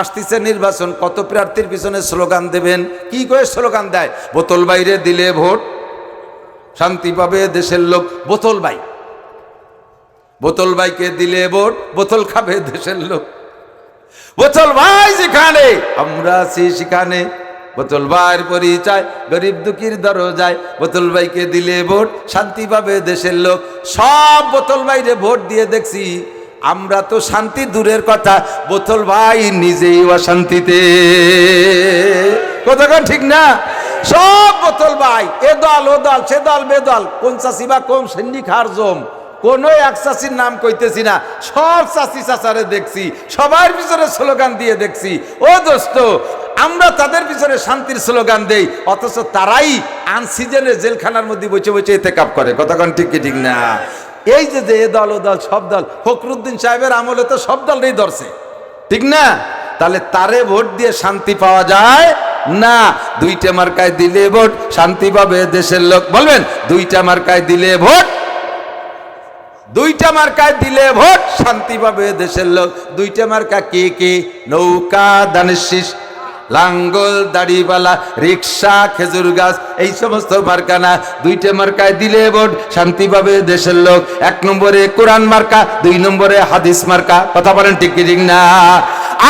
আসতেছে নির্বাচন, কত প্রার্থীর পিছনে স্লোগান দেবেন? কি করে স্লোগান দেয়? বোতল বাইরে দিলে ভোট, শান্তি পাবে দেশের লোক। বোতল বাই। বোতল বাইকে দিলে ভোট, বোতল খাবে দেশের লোক। বোতল ভাই যেখানে, আমরা আছি সেখানে। বোতল ভাইয়ের পরিচয়, গরিব দুঃখীর দরজায়। বোতল ভাইকে দিলে ভোট, শান্তি পাবে দেশের লোক। সব বোতল ভাইরে ভোট দিয়ে দেখছি আমরা তো শান্তি দূরের কথা। বোতল ভাই, নিজেই অশান্তিতে। কোথাকার ঠিক না? সব বোতল ভাই, এ দল, ও দল, সে দল বেদল কোন চাষি বা কোন সৈনিক হার জম? কোন এক চাষির নাম কইতেছি না। সব চাষি চাচারে দেখছি, সবার পিছনে স্লোগান দিয়ে দেখছি। ও দোস্ত, আমরা তাদের পিছনে শান্তির স্লোগান দেই, অথচ তারাই আনসিজনে জেলখানার মধ্যে বসে বসে এতে কাপ করে। কতক্ষণ ঠিক কি ঠিক না? এই যে যে এ দল, ও দল, সব দল, ফখরুদ্দিন সাহেবের আমলে তো সব দলই ধরছে। ঠিক না? তাহলে তারে ভোট দিয়ে শান্তি পাওয়া যায় না? দুইটা মার্কায় দিলে ভোট, শান্তি পাবে দেশের লোক। বলবেন, দুইটা মার্কায় দিলে ভোট, দুইটা মার্কায় দিলে ভোট, শান্তি পাবে দেশের লোক। দুইটা মার্কা কে কে? নৌকা দানেশিস লাঙ্গল দাড়িওয়ালা রিক্সা, খেজুর গাছ, এই সমস্ত মার্কানা। দুইটা মার্কায় দিলে ভোট শান্তি পাবে দেশের লোক। এক নম্বরে কোরআন মার্কা, দুই নম্বরে হাদিস মার্কা। কথা বলেন ঠিক ঠিক না?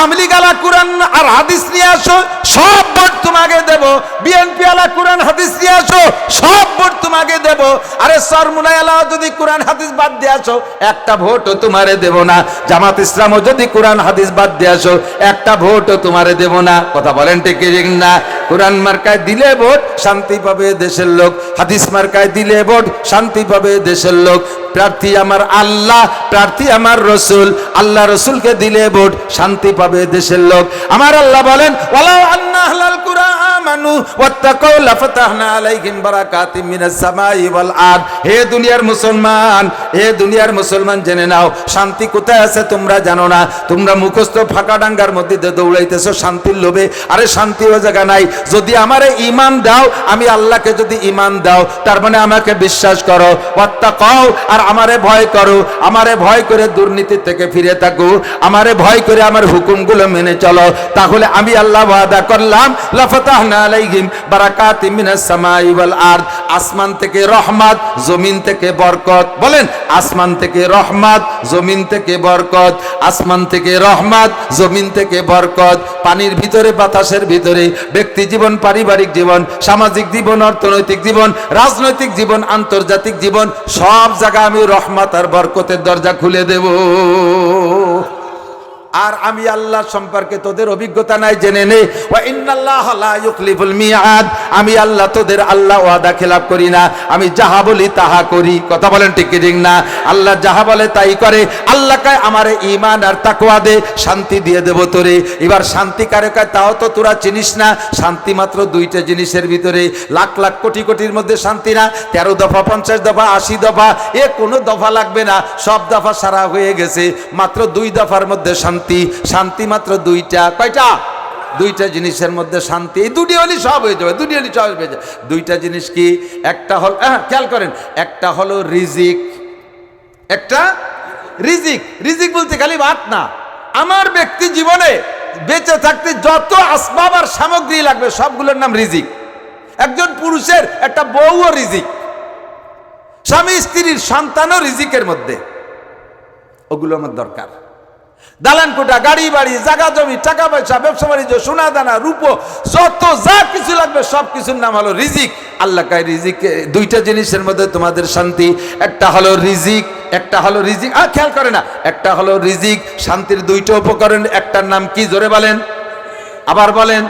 আমলি গালা কোরআন আর হাদিস নিয়ে আসো, সব ভোট তোমাকে দেব। বিএনপি আলা কোরআন হাদিস নিয়ে আসো, সব ভোট তোমাকে দেব। আরে সরমুনাই আলা যদি কোরআন হাদিস বাদ দিয়ে আসো, একটা ভোটও তোমারে দেব না। জামাত ইসলামও যদি কোরআন হাদিস বাদ দিয়ে আসো, একটা ভোটও তোমারে দেব না। কথা বলেন ঠিক না? কোরআন মার্কায় দিলে ভোট, শান্তি পাবে দেশের লোক। হাদিস মার্কায় দিলে ভোট, শান্তি পাবে দেশের লোক। প্রার্থী আমার আল্লাহ, প্রার্থী আমার রসুল। আল্লাহ রসুলকে দিলে ভোট শান্তি পাবে দেশের লোক। আমার আল্লাহ বলেন ওলা আল্লাহ আহলাল কুরআমানু ওয়াত্তাকাউ লাফাতাহনা আলাইহিম বারাকাতিম মিনাস সামাই ওয়াল হে দুনিয়ার মুসলমান, হে দুনিয়ার মুসলমান জেনে নাও, শান্তি কোথায় আছে তোমরা জানো না। তোমরা মুখস্থ ফাঁকা ডাঙ্গার মধ্যে দৌড়াইতেছো, শান্তির লোভে। আরে শান্তি ও জায়গা নাই। যদি আমারে ইমান দাও, আমি আল্লাহকে যদি ইমান দাও, তার মানে আমাকে বিশ্বাস করো। ওয়াত্তাকাউ, আর আমারে ভয় করো। আমারে ভয় করে দুর্নীতি থেকে ফিরে থাকো। আমারে ভয় করে আমার হুকুমগুলো মেনে চলো। তাহলে আমি আল্লাহ ওয়াদা করলাম, লাফাতাহনা আসমান থেকে রহমত, জমিন থেকে বরকত। বলেন, আসমান থেকে রহমত, জমিন থেকে বরকত। আসমান থেকে রহমত, জমিন থেকে বরকত। পানির ভিতরে, বাতাসের ভিতরে। ব্যক্তি জীবন, পারিবারিক জীবন, সামাজিক জীবন, অর্থনৈতিক জীবন, রাজনৈতিক জীবন, আন্তর্জাতিক জীবন, সব জায়গা আমি রহমত আর বরকতের দরজা খুলে দেব। আর আমি আল্লাহ সম্পর্কে তোদের অভিজ্ঞতা নাই জেনে নে ওয়া ইন্নাল্লাহ লা ইউখলিফুল মিআদ আমি আল্লাহ তোদের আল্লাহ ওয়াদা খেলাপ করি না। আমি যাহা বলি তাহা করি। কথা বলেন ঠিক না? আল্লাহ যাহা বলে তাই করে। আল্লাহ কয়, আমারে ঈমান আর তাকওয়া দে, শান্তি দিয়ে দেব তোরে। এবার শান্তি কারে কয়, তাও তো তোরা চিনিস না। শান্তি মাত্র দুইটা জিনিসের ভিতরে। লাখ লাখ কোটি কোটির মধ্যে শান্তি না। তেরো দফা, পঞ্চাশ দফা, আশি দফা, এ কোনো দফা লাগবে না। সব দফা সারা হয়ে গেছে। মাত্র দুই দফার মধ্যে শান্তি শান্তি শান্তি মাত্র দুইটা। কয়টা? দুইটা জিনিসের মধ্যে শান্তি। এই দুটি হলে সব হয়ে যাবে, দুটি হলে সব হয়ে যাবে। দুইটা জিনিস কি? একটা হল হ্যাঁ খেয়াল করেন, একটা হলো রিজিক। একটা রিজিক। রিজিক বলতে খালি ভাত না। আমার ব্যক্তি জীবনে বেঁচে থাকতে যত আসবাব আর সামগ্রী লাগবে, সবগুলোর নাম রিজিক। একজন পুরুষের একটা বউও রিজিক। স্বামী স্ত্রীর সন্তানও রিজিকের মধ্যে। ওগুলো আমার দরকার। দালান কোটা গাড়ি বাড়ি জায়গা জমি, টাকা পয়সা, ব্যবসা বাণিজ্য সোনা দানা রূপো যত যা কিছু লাগবে সব কিছুর নাম হলো রিজিক। আল্লাহ কায়, রিজিক দুইটা জিনিসের মধ্যে তোমাদের শান্তি। একটা হলো রিজিক, একটা হলো রিজিক। আর খেয়াল করে না, একটা হলো রিজিক, শান্তির দুইটা উপকরণ, একটার নাম কি? জোরে বলেন। আবার বলেন।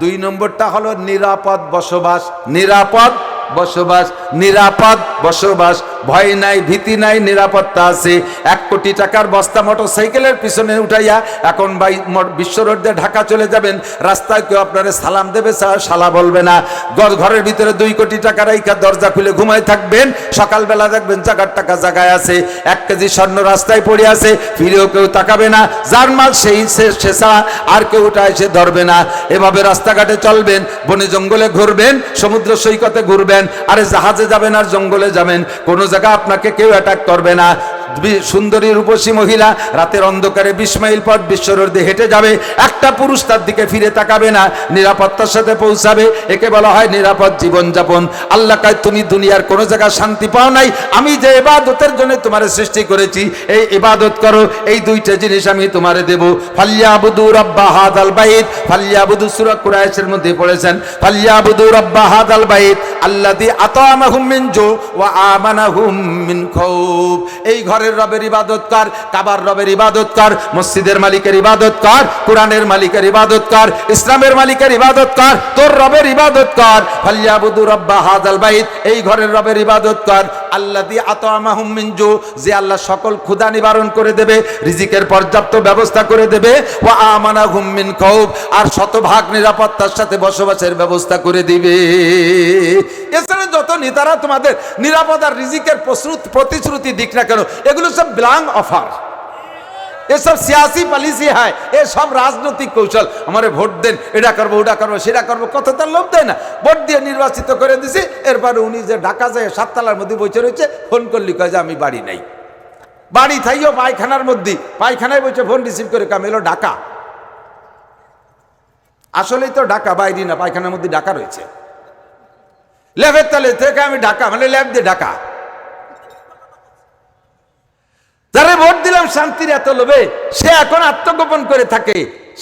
দুই নম্বরটা হলো নিরাপদ বসবাস নিরাপদ বসবাস নিরাপদ বসবাস। ভয় নাই, ভীতি নাই, নিরাপত্তা আছে। এক কোটি টাকার বস্তা মোটর সাইকেলের পিছনে উঠাইয়া এখন ভাই বিশ্ব রোড দিয়ে ঢাকা চলে যাবেন। রাস্তায় কেউ আপনার সালাম দেবে সালা বলবে না। ঘর- ঘরের ভিতরে দুই কোটি টাকা রাইখা দরজা খুলে ঘুমাই থাকবেন। সকালবেলা দেখবেন জাগার টাকা জায়গায় আছে। এক কেজি স্বর্ণ রাস্তায় পড়ে আছে। ফিরেও কেউ তাকাবে না। যার মাল সেই সে- সে আর কেউ ওটা এসে ধরবে না। এভাবে রাস্তাঘাটে চলবেন, বনে জঙ্গলে ঘুরবেন, সমুদ্র সৈকতে ঘুরবেন, আরে জাহাজে যাবেন আর জঙ্গলে যাবেন। কোনো জায়গা আপনাকে কেউ অ্যাটাক করবে না। সুন্দরী রূপসী মহিলা রাতের অন্ধকারে বিশ মাইল পথ বিশ্বরোড দিয়ে হেঁটে যাবে। একটা পুরুষ তার দিকে ফিরে তাকাবে না, নিরাপত্তার সাথে পৌঁছাবে। একে বলা হয় নিরাপদ জীবনযাপন। আল্লাহ কায়, তুমি দুনিয়ার কোনো জায়গায় শান্তি পাও নাই। আমি যে ইবাদতের জন্য তোমার সৃষ্টি করেছি, এই ইবাদত করো। এই দুইটা জিনিস আমি তোমারে দেব। ফাল্যাবুদু রাব্বা হাদাল বাইত। ফাল্যাবুদু সূরা কুরাইশের মধ্যে পড়েছেন, ফাল্যাবুদু রাব্বা হাদাল বাইত আল্লাযী আতামাহুম মিন জু ওয়া আমানাহুম মিন খাউফ এই ঘরের রবের ইবাদত কর, কাবার রবের ইবাদত কর, মসজিদের মালিকের ইবাদত কর, কোরআনের মালিকের ইবাদত কর, ইসলামের মালিকের ইবাদত কর, তোর রবের ইবাদত কর। ফাল্যাবুদু রাব্বা হাদাল বাইত, এই ঘরের রবের ইবাদত কর। আল্লাযী আতামাহুম মিন জু, যে আল্লাহ সকল ক্ষুধা নিবারণ করে দেবে, রিজিকের পর্যাপ্ত ব্যবস্থা করে দেবে, ওয়া আমানাহুম মিন খাউফ, আর শতভাগ নিরাপত্তার সাথে বসবাসের ব্যবস্থা করে দিবে। এছাড়া যত নেতারা তোমাদের নিরাপদ আর রিজিকের প্রতিশ্রুতি দিক না কেন, এগুলো সব ব্লাং অফার এসব সিয়াসি পলিসি হয়, এসব রাজনৈতিক কৌশল। আমারে ভোট দেন, এটা করব, ওটা করব, সেটা করব কত তার লোভ দেয় না। ভোট দিয়ে নির্বাচিত করে দিছি, এরপরে উনি যে ঢাকা যায়, সাততলার মধ্যে বসে রয়েছে ফোন করলি, কয় যে আমি বাড়ি নাই। বাড়ি থাইও পায়খানার মধ্যে, পায়খানায় বসে ফোন রিসিভ করে কাম, এলো ঢাকা। আসলেই তো ঢাকা, বাইরে না, পায়খানার মধ্যে ঢাকা রয়েছে। ল্যাবের তালে থেকে আমি ঢাকা মানে ল্যাব দিয়ে ঢাকা। যারা ভোট দিলাম শান্তির এত লোভে, সে এখন আত্মগোপন করে থাকে।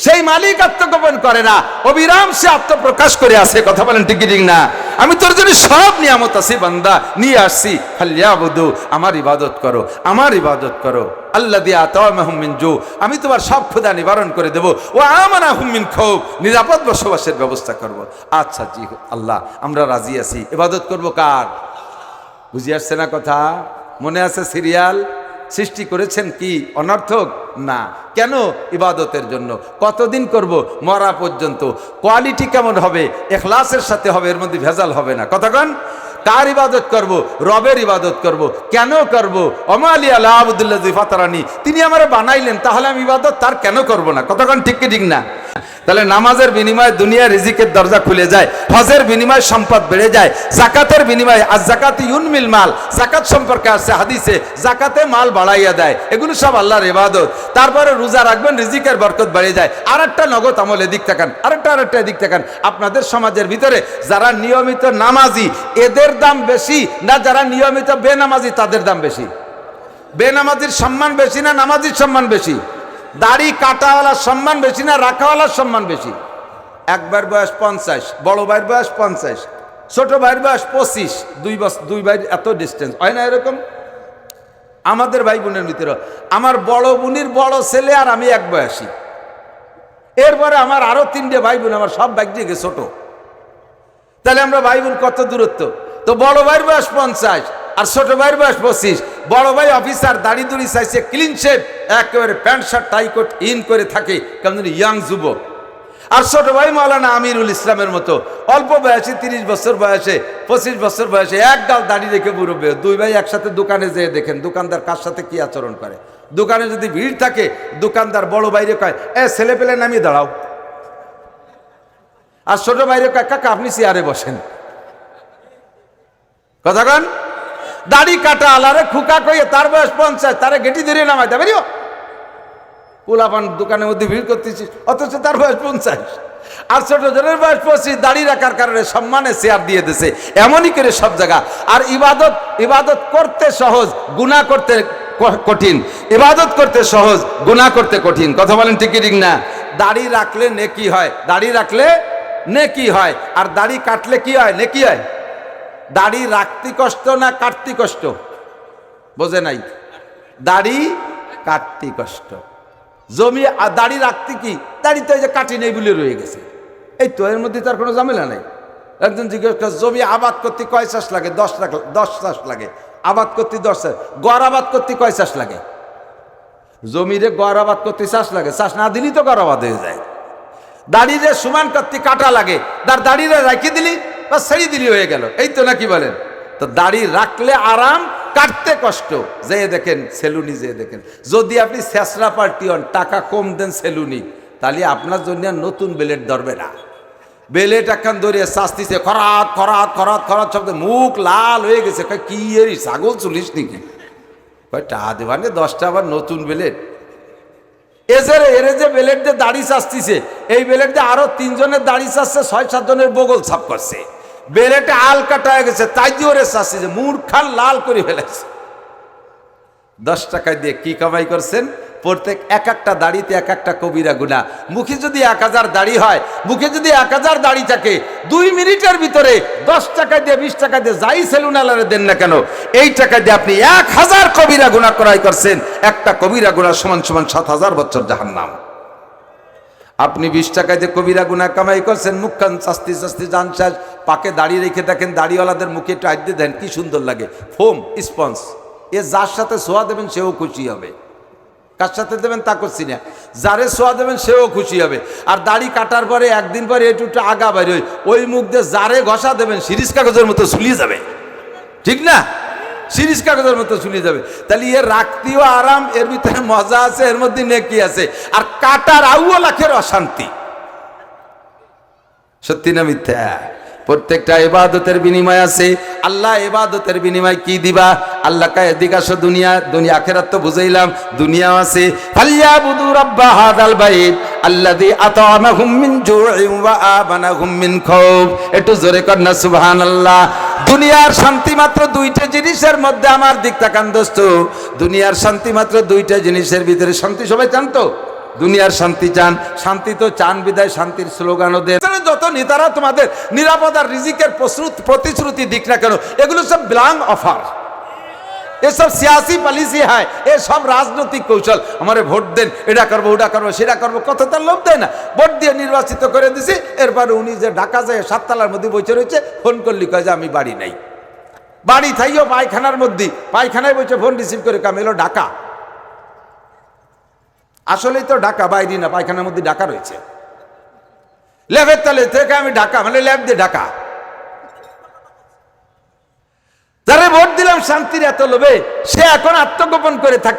সেই মালিক আত্মগোপন করে না। অবিরাম সে আত্মপ্রকাশ করে আসে। কথা বলেন ঠিক ঠিক না? আমি তোর জন্য সব নিয়ামত আছি, বান্দা। নিয়ে আসছি। খালিয়া বুধু আমার ইবাদত করো, আমার ইবাদত করো। আল্লাহ দিয়া তাহমিন জু। আমি তোমার সব ক্ষুদা নিবারণ করে দেবো। ও আমানা হুমিন খোব নিরাপদ বসবাসের ব্যবস্থা করব। আচ্ছা জি, আল্লাহ, আমরা রাজি আছি। ইবাদত করব কার? বুঝে আসছে না কথা? মনে আছে সিরিয়াল? সৃষ্টি করেছেন কি? অনর্থক? না। কেন ইবাদতের জন্য? কতদিন করব? মরা পর্যন্ত। কোয়ালিটি কেমন হবে? এখলাসের সাথে হবে, এর মধ্যে ভেজাল হবে না। কতক্ষণ কার ইবাদত করব? রবের ইবাদত করব। কেন করব? অমালি আল্লাহ আবদুল্লাহ ফাতারানি, তিনি আমার বানাইলেন, তাহলে আমি ইবাদত তার কেন করব না? কতক্ষণ ঠিক কি ঠিক না? তাহলে নামাজের বিনিময়ে দুনিয়া রিজিকের দরজা খুলে যায়, হজের বিনিময়ে সম্পদ বেড়ে যায়, জাকাতের বিনিময়ে আর জাকাত ইউনমিল মাল, জাকাত সম্পর্কে আসছে হাদিসে, জাকাতে মাল বাড়াইয়া দেয়, এগুলো সব আল্লাহর ইবাদত। তারপরে রোজা রাখবেন, রিজিকের বরকত বেড়ে যায়। আর একটা নগদ আমল এদিক থাকান, আরেকটা আরেকটা এদিক থাকান। আপনাদের সমাজের ভিতরে যারা নিয়মিত নামাজি, এদের দাম বেশি না যারা নিয়মিত বেনামাজি, তাদের দাম বেশি। বেনামাজির সম্মান বেশি না নামাজির সম্মান বেশি? দাড়ি কাটাওয়ালার সম্মান বেশি না রাখাওয়ালার সম্মান বেশি? একবার বয়স পঞ্চাশ, বড় ভাইয়ের বয়স পঞ্চাশ, ছোট ভাইয়ের বয়স পঁচিশ, দুই বছর দুই ভাইয়ের এত ডিস্টেন্স হয় না এরকম? আমাদের ভাই বোনের ভিতরে, আমার বড় বোনের বড় ছেলে আর আমি এক বয়সী। এরপরে আমার আরও তিনটে ভাই বোন, আমার সব বাইক দিয়ে ছোট। তাহলে আমরা ভাই বোন কত দূরত্ব? তো বড় ভাইয়ের বয়স পঞ্চাশ আর ছোট ভাইয়ের বয়স পঁচিশ। বড় ভাই অফিসার, দাড়ি দুড়ি চাইছে ক্লিন শেপ একেবারে pant shirt, tie coat in করে থাকে, কেমন ইয়াং যুবক। আর ছোট ভাই মৌলানা আমিরুল ইসলামের মতো, অল্প বয়সে, তিরিশ বছর বয়সে, পঁচিশ বছর বয়সে এক গাল দাড়ি রেখে বুড়বে দুই ভাই একসাথে দোকানে যেয়ে দেখেন, দোকানদার কার সাথে কি আচরণ করে। দোকানে যদি ভিড় থাকে, দোকানদার বড় বাইরে কয়, এ, ছেলে পেলে নামিয়ে দাঁড়াও। আর ছোট বাইরে কয়, কাকা, আপনি চেয়ারে বসেন। কথা কন? দাড়ি কাটা আলারে খুকা কইয়ে তার বয়স পঞ্চাশ, তারে গেটি ধরে নামাই দেবে পোলাপান দোকানের মধ্যে ভিড় করতেছিস, অথচ তার বয়স পঞ্চাশ। আর ছোট জনের বয়স পঁচিশ, দাড়ি রাখার কারণে সম্মানে শেয়ার দিয়ে দিছে। এমনই করে সব জায়গা। আর ইবাদত ইবাদত করতে সহজ, গুণা করতে কঠিন। ইবাদত করতে সহজ, গুণা করতে কঠিন। কথা বলেন ঠিক কি ঠিক না? দাড়ি রাখলে নেকি হয়। দাড়ি রাখলে নেকি হয়। আর দাড়ি কাটলে কি হয়? নেকি হয়? দাড়ি রাখতে কষ্ট না কাটতে কষ্ট? বোঝে নাই? দাড়ি কাটতে কষ্ট। জমি আর দাড়ি রাখতে কি? দাড়ি তো এই যে কাটি নেই বলে রয়ে গেছে। এই তো, এর মধ্যে তার কোনো ঝামেলা নেই। একজন জিজ্ঞেস করে, জমি আবাদ করতে কয় চাষ লাগে? দশ লাখ, দশ চাষ লাগে। আবাদ করতে দশ চাষ, গড় আবাদ করতে কয় চাষ লাগে? জমিরে গড় আবাদ করতে চাষ লাগে, চাষ না দিলেই তো গড় আবাদ হয়ে যায়। দাড়িরে সমান করতে কাটা লাগে, তার দাড়িরে রাখি দিলি বা ছেড়ে দিলি হয়ে গেল। এই তো নাকি বলেন? তো দাড়ি রাখলে আরাম, কাটতে কষ্ট। যে দেখেন সেলুনি যে দেখেন। যদি আপনি শেষরা পার্টি হন, টাকা কম দেন সেলুনি তাহলে আপনার জন্য আর নতুন বেলেট ধরবে না। বেলেট একখান ধরে শাস্তিছে খরাত খরাত খরাত খরাত শব্দ মুখ লাল হয়ে গেছে। কি এর ছাগল চুলিস নাকি? টাকা দেবানে দশটা আবার নতুন বেলেট। এজের এরে যে বেলেট দিয়ে দাড়ি চাচ্ছিছে এই বেলেট দিয়ে আরও তিনজনের দাড়ি চাচ্ছে ছয়, সাতজনের বগল ছাপ করছে। বেলেটে আল কাটা হয়ে গেছে তাই দিয়ে ওরে চাচ্ছে যে মূর্খান লাল করে ফেলেছে। দশ টাকা দিয়ে কি কামাই করছেন? প্রত্যেক এক একটা দাড়িতে এক একটা কবিরা গুণা। মুখে যদি এক হাজার দাড়ি হয়, মুখে যদি এক হাজার দাড়ি থাকে, দুই মিনিটের ভিতরে দশ টাকা দিয়ে, বিশ টাকা দিয়ে যাই সেলুন আলারে দেন না কেন? এই টাকা দিয়ে আপনি এক হাজার কবিরা গুণা করাই করছেন। একটা কবিরা গুণা সমান সমান সাত হাজার বছর জাহান নাম আপনি বিশ টাকায় যে কবিরা গুনা কামাই করছেন, মুখখান শাস্তি শাস্তি, জান শেষ। পাকে দাঁড়িয়ে রেখে দেখেন দাড়িওয়ালাদের মুখে একটু আড্ডে দেন, কি সুন্দর লাগে। Foam, sponge. এ যার সাথে সোয়া দেবেন, সেও খুশি হবে। কার সাথে দেবেন, তা করছি না। যারে সোয়া দেবেন, সেও খুশি হবে। আর দাড়ি কাটার পরে, একদিন পরে একটু একটু আগা বাইরে ওই মুখ দিয়ে যারে ঘষা দেবেন, সিরিজ কাগজের মতো ঝুলিয়ে যাবে। ঠিক না? সিরিজ কাগজের মতো শুনে যাবে। তাহলে এর রাখতেও আরাম, এর ভিতরে মজা আছে, এর মধ্যে নেকি আছে। আর কাটার আউও লাখের অশান্তি। সত্যি না মিথ্যা? প্রত্যেকটা এবাদতের বিনিময় আছে। আল্লাহ এবাদতের বিনিময় কি দিবা? আল্লাহ কা এদিকে আসো, দুনিয়া দুনিয়া আখেরাত তো বুঝাইলাম, দুনিয়াও আছে। ফালিয়া বুদু রাব্বা হাদাল বাইত আল্লাযী আতামাহুম মিন জুইন ওয়া আমানাহুম মিন খাউফ। একটু জোরে কর না, সুবহানাল্লাহ। দুনিয়ার শান্তি মাত্র দুইটা জিনিসের মধ্যে আমার দিক তাকান দোস্ত। দুনিয়ার শান্তি মাত্র দুইটা জিনিসের ভিতরে শান্তি সবাই চান তো? দুনিয়ার শান্তি চান, শান্তি তো চান বিদায়, শান্তির স্লোগানও এখানে যত নেতারা তোমাদের নিরাপদ আর রিজিকের প্রতিশ্রুতি দিক না কেন, এগুলো সব ব্লাং অফার এসব সিয়াসি পলিসি হয় এসব রাজনৈতিক কৌশল। আমারে ভোট দেন, এটা করব, ওটা করব, সেটা করব কত তার লোভ দেয় না। ভোট দিয়ে নির্বাচিত করে দিছি, এরপরে উনি যে ঢাকা যায় সাততলার মধ্যে বসে রয়েছে ফোন করলি, কয় যে আমি বাড়ি নাই। বাড়ি থাইও পায়খানার মধ্যে, পায়খানায় বসে ফোন রিসিভ করে কাম, এলো ঢাকা। আসলেই তো ঢাকা, বাইরে না, পায়খানার মধ্যে ঢাকা রয়েছে। ল্যাবের তালে থেকে আমি ঢাকা মানে ল্যাব দিয়ে ঢাকা। যারা ভোট দিলাম শান্তির এত লোভে সে এখন আত্মগোপন করে থাকে।